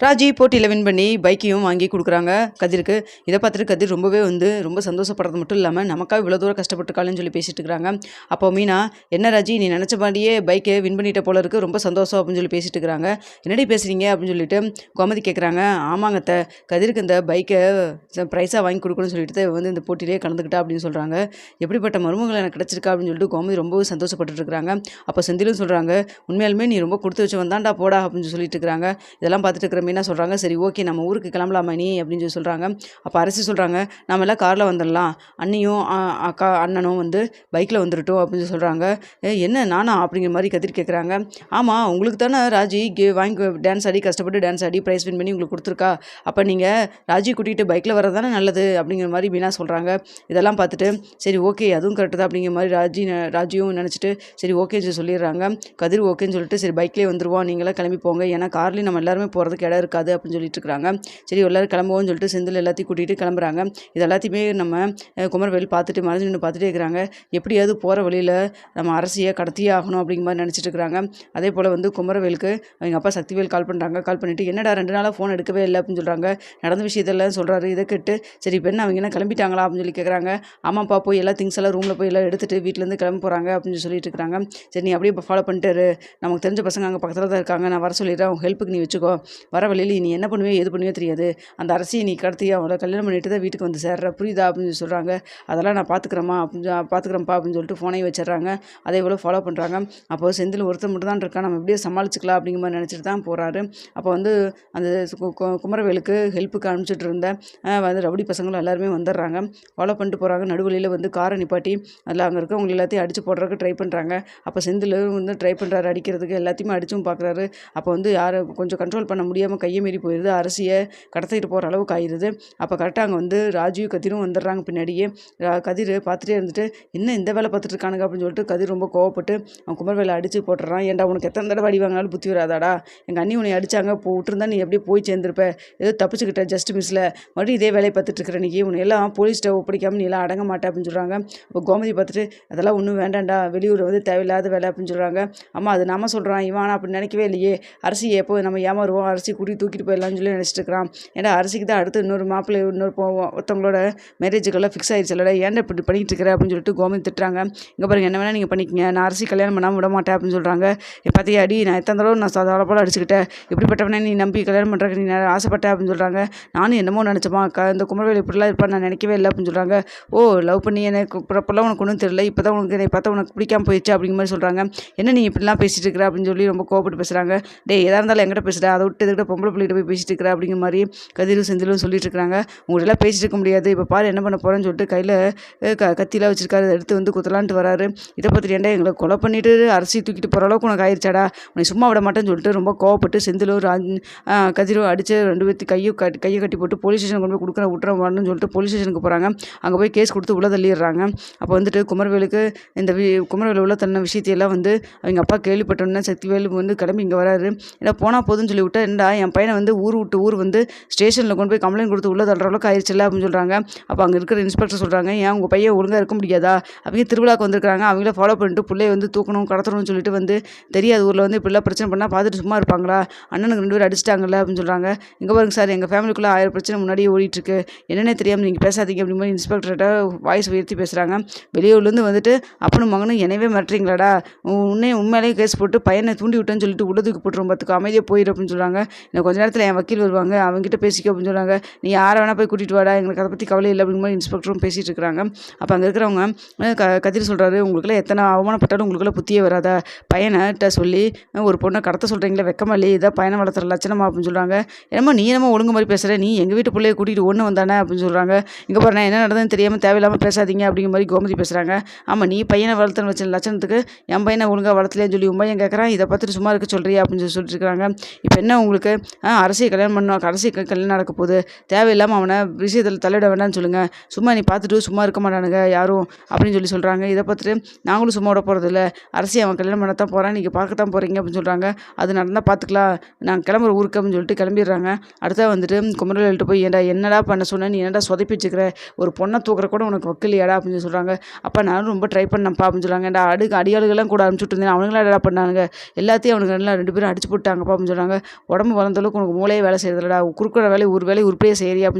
ராஜி போட்டியில் வின் பண்ணி பைக்கையும் வாங்கி கொடுக்குறாங்க. கதிருக்கு இதை பார்த்துட்டு கதிர் ரொம்பவே வந்து ரொம்ப சந்தோஷப்படுறது மட்டும் இல்லாமல் நமக்காக இவ்வளோ தூரம் கஷ்டப்பட்டுருக்காளுன்னு சொல்லி பேசிட்டு இருக்கிறாங்க அப்போ மீனா என்ன ராஜி நீ நினச்ச மாதிரியே பைக்கை வின் பண்ணிட்ட போல இருக்குது ரொம்ப சந்தோஷம் அப்படின்னு சொல்லி பேசிட்டு இருக்கிறாங்க என்னடி பேசுகிறீங்க அப்படின்னு சொல்லிட்டு கோமதி கேட்குறாங்க ஆமாங்கத்தை கதிருக்கு இந்த பைக்கை ப்ரைஸாக வாங்கி கொடுக்கணும்னு சொல்லிட்டு வந்து இந்த போட்டியிலே கலந்துக்கிட்டா அப்படின்னு சொல்கிறாங்க எப்படிப்பட்ட மருமகள் எனக்கு கிடச்சிருக்கா அப்படின்னு சொல்லிட்டு கோமதி ரொம்பவும் சந்தோஷப்பட்டுட்டுருக்குறாங்க அப்போ செந்திலும் சொல்கிறாங்க உண்மையாலுமே நீ ரொம்ப கொடுத்து வச்சு வந்தாண்டா போடா அப்படின்னு சொல்லிட்டு இருக்கிறாங்க இதெல்லாம் பார்த்துட்டு இருக்கிற மீனா சொல்கிறாங்க சரி ஓகே நம்ம ஊருக்கு கிளம்பலாமா நீ அப்படின்னு சொல்லி சொல்கிறாங்க அப்போ அரசி சொல்கிறாங்க நம்ம எல்லாம் காரில் வந்துடலாம் அண்ணியும் அக்கா அண்ணனும் வந்து பைக்கில் வந்துடட்டும் அப்படின்னு சொல்லி சொல்கிறாங்க என்ன நானா? அப்படிங்கிற மாதிரி கதிர் கேட்குறாங்க ஆமாம் உங்களுக்கு தானே ராஜி கே- வாங்கி டான்ஸ் ஆடி கஷ்டப்பட்டு டான்ஸ் ஆடி ப்ரைஸ் வின் பண்ணி உங்களுக்கு கொடுத்துருக்கா. அப்போ நீங்கள் ராஜி கூட்டிகிட்டு பைக்கில் வர்றது தானே நல்லது? அப்படிங்கிற மாதிரி மீனா சொல்கிறாங்க இதெல்லாம் பார்த்துட்டு சரி ஓகே அதுவும் கரெக்டு தான் அப்படிங்கிற மாதிரி ராஜி ராஜியும் நினச்சிட்டு சரி ஓகேன்னு சொல்லி சொல்லிடுறாங்க. கதிர் ஓகேன்னு சொல்லிட்டு சரி பைக்லேயே வந்துடுவோம் நீங்களாம் கிளம்பி போங்க. ஏன்னா கார்லேயும் நம்ம எல்லாருமே போகிறதுக்கு இடம் இருக்காது அப்படின்னு சொல்லிட்டு இருக்கிறாங்க. சரி எல்லோரும் கிளம்புவோம்னு சொல்லிட்டு செந்தில் எல்லாத்தையும் கூட்டிகிட்டு கிளம்புறாங்க. இது எல்லாத்தையுமே நம்ம குமரவேல் பார்த்துட்டு மறைஞ்சு நின்று பார்த்துட்டே இருக்கிறாங்க. எப்படியாவது போகிற வழியில் நம்ம அரசியை கடத்தியே ஆகணும் அப்படிங்கிற மாதிரி நினச்சிட்டு இருக்கிறாங்க. அதே போல் வந்து குமரவேலுக்கு அவங்க அப்பா சக்திவேல் கால் பண்ணுறாங்க கால் பண்ணிவிட்டு என்னடா ரெண்டு நாளாக ஃபோன் எடுக்கவே இல்லை அப்படின்னு சொல்கிறாங்க நடந்த விஷயத்தெல்லாம் சொல்கிறாரு இதை கேட்டு. சரி இப்போ என்ன அவங்க என்ன கிளம்பிட்டாங்களா அப்படின்னு சொல்லி கேட்குறாங்க ஆமாப்பா போய் எல்லா திங்ஸ் எல்லாம் ரூமில் போய் எல்லாம் எடுத்துகிட்டு வீட்டிலேருந்து கிளம்ப போகிறாங்க அப்படின்னு சொல்லிட்டு இருக்கிறாங்க. சரி நீ அப்படியே ஃபாலோ பண்ணிட்டு நமக்கு தெரிஞ்ச பசங்க அங்கே பக்கத்தில் தான் இருக்காங்க. நான் வர சொல்லிடுறேன். அவங்க ஹெல்ப்புக்கு நீ வச்சுக்கோ. வர வழியில் நீ என்ன பண்ணுவே எது பண்ணுவே தெரியாது. அந்த அரசியை நீ கடத்தி அவளை கல்யாணம் பண்ணிட்டு தான் வீட்டுக்கு வந்து சேர்ற. புரியுதா அப்படின்னு சொல்கிறாங்க அதெல்லாம் நான் பார்த்துக்கிறேம்மா அப்படின்னு பார்த்துக்கிறேன்ப்பா அப்படின்னு சொல்லிட்டு ஃபோனையும் வச்சிடுறாங்க. அதே போல் ஃபாலோ பண்ணுறாங்க அப்போ செந்தில் ஒருத்தர் மட்டும் தான் இருக்கான். நம்ம எப்படியே சமாளிச்சுக்கலாம் அப்படிங்கிற மாதிரி நினச்சிட்டு தான் போகிறாரு அப்போ வந்து அந்த கு- கு- குமரவேலுக்கு ஹெல்ப்புக்கு அனுப்பிச்சிட்டு இருந்த வந்து ரவுடி பசங்களும் எல்லாருமே வந்துடுறாங்க. ஃபாலோ பண்ணிட்டு போகிறாங்க நடுவழியில் வந்து காரை நிப்பாட்டி அதில் அங்கே இருக்கவங்க எல்லாத்தையும் அடித்து போடுறதுக்கு ட்ரை பண்ணுறாங்க அப்போ செந்தில் வந்து ட்ரை பண்ணுறாரு அடிக்கிறதுக்கு எல்லாத்தையுமே அடிச்சும் பார்க்குறாரு அப்போ வந்து யாரை கொஞ்சம் கண்ட்ரோல் பண்ண முடியாமல் கையை மீறி போயிடுது அரசியை கடத்திட்டு போகிற அளவுக்கு ஆயிடுது அப்போ கரெக்டாக அங்கே வந்து ராஜீவ் கதிரும் வந்துடுறாங்க பின்னாடியே. கதிர் பார்த்துட்டே இருந்துட்டு என்ன இந்த வேலை பார்த்துட்டு இருக்கானுங்க அப்படின்னு சொல்லிட்டு கதிர் ரொம்ப கோவப்பட்டு அவன் குமரவேலை அடித்து போட்டுறான் ஏன்டா உனக்கு எத்தனை தடவை அடி வாங்கினாலும் புத்தி வராதாடா? எங்கள் அண்ணி உன்னை அடிச்சாங்க போ விட்டுருந்தா நீ எப்படியே போய் சேர்ந்துருப்ப. ஏதோ தப்பிச்சுக்கிட்ட ஜஸ்ட் மிஸ்ஸில் மறுபடியும் இதே வேலையை பார்த்துட்டு இருக்கிற நீ உன்னை எல்லாம் போலீஸ்கிட்ட ஒப்படைக்காம நீ எல்லாம் அடங்க மாட்டே அப்படின்னு சொல்கிறாங்க இப்போ கோமதி பார்த்துட்டு அதெல்லாம் ஒன்றும் வேண்டாம்டா. வெளியூர் வந்து தேவையில்லாத வேலை அப்படின்னு சொல்கிறாங்க அம்மா அது நாம சொல்கிறான் இவன் அப்படி நினைக்கவே இல்லையே. அரிசி எப்போ நம்ம ஏமாறுவோம்? அரிசி கூட்டி தூக்கிட்டு போயிடலாம்னு சொல்லி நினச்சிட்டு இருக்கிறான் ஏன்னா அரசிக்கு தான் அடுத்து இன்னொரு மாப்பிள்ளை இன்னொரு ஒருத்தவங்களோட மேரேஜுக்கெல்லாம் ஃபிக்ஸ் ஆயிடுச்சு இல்லடா ஏன்டா இப்படி பண்ணிட்டு இருக்கிற அப்படின்னு சொல்லிட்டு கோமதி திட்டுறாங்க. இங்கே பாருங்க என்ன வேணால் நீங்கள் பண்ணிக்கங்க நான் அரிசி கல்யாணம் பண்ணாமல் விட மாட்டேன் அப்படின்னு சொல்கிறாங்க பார்த்தியா அடி நான் எத்தனை தடவை நான் சாதாரண போல அடிச்சுக்கிட்டேன். இப்படிப்பட்டவனே நீ நம்பி கல்யாணம் பண்ணுறக்கு நீ ந- ஆசைப்பட்ட அப்படின்னு சொல்கிறாங்க நானும் என்னமோ நினச்சமா க இந்த குமரவேல் இப்படிலாம் இருப்பான்னு நான் நினைக்கவே இல்லை அப்படின்னு சொல்கிறாங்க ஓ லவ் பண்ணி எனக்கு பிறப்பெல்லாம் உனக்கு ஒன்றும் தெரியல இப்போ தான் உனக்கு என்னை பார்த்தா உனக்கு பிடிக்காம போயிடுச்சு அப்படிங்கிற மாதிரி சொல்கிறாங்க என்ன நீ இப்படிலாம் பேசிட்டு இருக்கிற அப்படின்னு சொல்லி ரொம்ப கோபப்பட்டு பேசுகிறாங்க டேய் எதாக இருந்தாலும் எங்கிட்ட பேசுகிறேன் அதை விட்டு எதுக்கிட்ட பொம்பளை பிள்ளைகிட்ட போய் பேசிட்டு இருக்கிற அப்படிங்கிற மாதிரி கதிரும் செந்திலும் சொல்லிட்டு இருக்கிறாங்க உங்களெல்லாம் பேசிட்டு இருக்க முடியாது. இப்போ பாரு என்ன பண்ண போகிறேன்னு சொல்லிட்டு கையில் க கத்திலாம் வச்சிருக்காரு. அதை எடுத்து வந்து குத்தலான்ட்டு வராரு. இதை பற்றி ஏன்டா எங்களை கொலை பண்ணிட்டு அரிசி தூக்கிட்டு போகிற அளவுக்கு உனக்கு ஆயிடுச்சாடா உன்னை சும்மா விட மாட்டேன்னு சொல்லிட்டு ரொம்ப கோவப்பட்டு செந்திலும் ராஜ் கதிரும் அடித்து ரெண்டு பேர்த்து கையை கட்டி கையை கட்டி போட்டு போலீஸ் ஸ்டேஷன் கொண்டு போய் கொடுக்குற விட்ற சொல்லிட்டு போலீஸ் ஸ்டேஷனுக்கு போகிறாங்க அங்கே போய் கேஸ் கொடுத்து உள்ள தள்ளிடுறாங்க. அப்போ வந்துட்டு குமரவேலுக்கு இந்த வி குமரவேலு உள்ள தன்ன விஷயத்தையெல்லாம் வந்து அவங்க அப்பா கேள்விப்பட்டோன்னே சக்திவேலு வந்து கிளம்பி இங்கே வராரு. ஏன்னா போனால் போதும்னு சொல்லி விட்டா என்னடா என் பையனை வந்து ஊர் விட்டு ஊர் வந்து ஸ்டேஷனில் கொண்டு போய் கம்ப்ளைண்ட் கொடுத்து உள்ள தள்ளுற அளவுக்கு ஆயிடுச்சுல்ல அப்படின்னு சொல்கிறாங்க அப்போ அங்கே இருக்கிற இன்ஸ்பெக்டர் சொல்கிறாங்க ஏன் உங்கள் பையன் ஒழுங்காக இருக்க முடியாதா? அவங்க திருவிழாக்கு வந்திருக்காங்க அவங்கள ஃபாலோ பண்ணிட்டு பிள்ளைய வந்து தூக்கணும் கடத்தணும்னு சொல்லிட்டு வந்து தெரியாத ஊரில் வந்து இப்படிலாம் பிரச்சனை பண்ணால் பார்த்துட்டு சும்மா இருப்பாங்களா? அண்ணனுக்கு ரெண்டு பேரும் அடிச்சிட்டாங்கல்ல? அப்படின்னு சொல்கிறாங்க இங்கே பாருங்க சார் எங்கள் ஃபேமிலிக்குள்ளே ஆயிரம் பிரச்சனை முன்னாடியே ஓடிட்டுருக்கு. என்னென்ன தெரியாமல் நீங்கள் பேசாதீங்க அப்படின்னு மாதிரி இன்ஸ்பெக்டர்கிட்ட வாய்ஸ் உயர்த்தி பேசுகிறாங்க வெளியூர்லேருந்து வந்துட்டு அப்பனும் மகனும் என்னவே மிரட்டுறீங்களாடா? உன்னே உண்மையிலேயே கேஸ் போட்டு பையனை தூண்டி விட்டேன்னு சொல்லிட்டு உள்ளதுக்கு போட்டுரும் பார்த்துக்கு அமைதியாக போயிடும் அப்படின்னு சொல்கிறாங்க இன்னும் கொஞ்ச நேரத்தில் என் வக்கீல் வருவாங்க. அவங்ககிட்ட பேசிக்க அப்படின்னு சொல்கிறாங்க நீ யாரை வேணால் போய் கூட்டிகிட்டு வாடா. எங்களுக்கு அதை பற்றி கவலை இல்லை அப்படிங்கிற மாதிரி இன்ஸ்பெக்டரும் பேசிகிட்டு இருக்கிறாங்க. அப்போ அங்கே இருக்கிறவங்க க கதிர் சொல்கிறாரு உங்களுக்குலாம் எத்தனை அவமானப்பட்டாலும் உங்களுக்குலாம் புத்தியே வராதா? பையனைட்ட சொல்லி ஒரு பொண்ணை கடத்த சொல்கிறீங்களே வெக்கமா இல்லையே? இதான் பையனை வளர்த்துற லட்சணமா? அப்படின்னு சொல்கிறாங்க என்னமோ நீ என்னமோ ஒழுங்கு மாதிரி பேசுகிற நீ எங்கள் வீட்டு பிள்ளைய கூட்டிகிட்டு ஒன்று வந்தானே? அப்படின்னு சொல்கிறாங்க இங்கே பாருண்ணா என்ன நடந்ததுன்னு தெரியாமல் தேவையில்லாமல் பேசாதீங்க அப்படிங்கிற மாதிரி கோமதி பேசுகிறாங்க ஆமாம் நீ பையனை வளர்த்துன்னு வச்ச லட்சணத்துக்கு என் பையனை ஒழுங்காக வளர்த்துலேன்னு சொல்லி உன் பையன் கேட்குறான் இதை பார்த்துட்டு சும்மா இருக்க சொல்கிறியா அப்படின்னு சொல்லி சொல்லிட்டுருக்காங்க இப்போ என்ன உங்களுக்கு ஆ, அரசியல் கல்யாணம் பண்ணோம் அரசியல் கல்யாணம் நடக்க போகுது. தேவையில்லாமல் அவனை விஷயத்தில் தலையிட வேண்டாம்னு சொல்லுங்கள் சும்மா நீ பார்த்துட்டு சும்மா இருக்க மாட்டானுங்க யாரும் அப்படின்னு சொல்லி சொல்கிறாங்க இதை பார்த்துட்டு நாங்களும் சும்மா விட போகிறதில்ல அரசி அவன் கல்யாணம் பண்ண தான் போகிறான் நீங்கள் பார்க்க தான் போகிறீங்க அப்படின்னு சொல்கிறாங்க அது நடந்தால் பார்த்துக்கலாம். நான் கிளம்புற ஊருக்கு அப்படின்னு சொல்லிட்டு கிளம்பிடுறாங்க. அடுத்தா வந்துட்டு குமரவேல்கிட்ட போய் ஏன்டா என்னடா பண்ண சொன்னேன் நீ என்னடா சொதப்பி வச்சுக்கிற? ஒரு பொண்ணை தூக்குற கூட உனக்கு வக்கலையாடா அப்படின்னு சொல்லி சொல்கிறாங்க அப்போ நானும் ரொம்ப ட்ரை பண்ணப்பா அப்படின்னு சொல்கிறாங்க ஏன்டா அடுக்கு அடியாளுகள்லாம் கூட அனுப்பிச்சுட்டு இருந்தேன் அவனுங்களாம் என்னடா பண்ணானுங்க? எல்லாத்தையும் அவனுக்கு ரெண்டு பேரும் அடிச்சு போட்டாங்கப்பா அப்படின்னு சொல்கிறாங்க உடம்பு வளர்ந்து அந்தளவுக்கு உனக்கு மூளையே வேலை செய்யறதில்லடா குறுக்கிற வேலையை ஒரு வேலையை உருப்படியாக செய்யறியா அப்படின்னு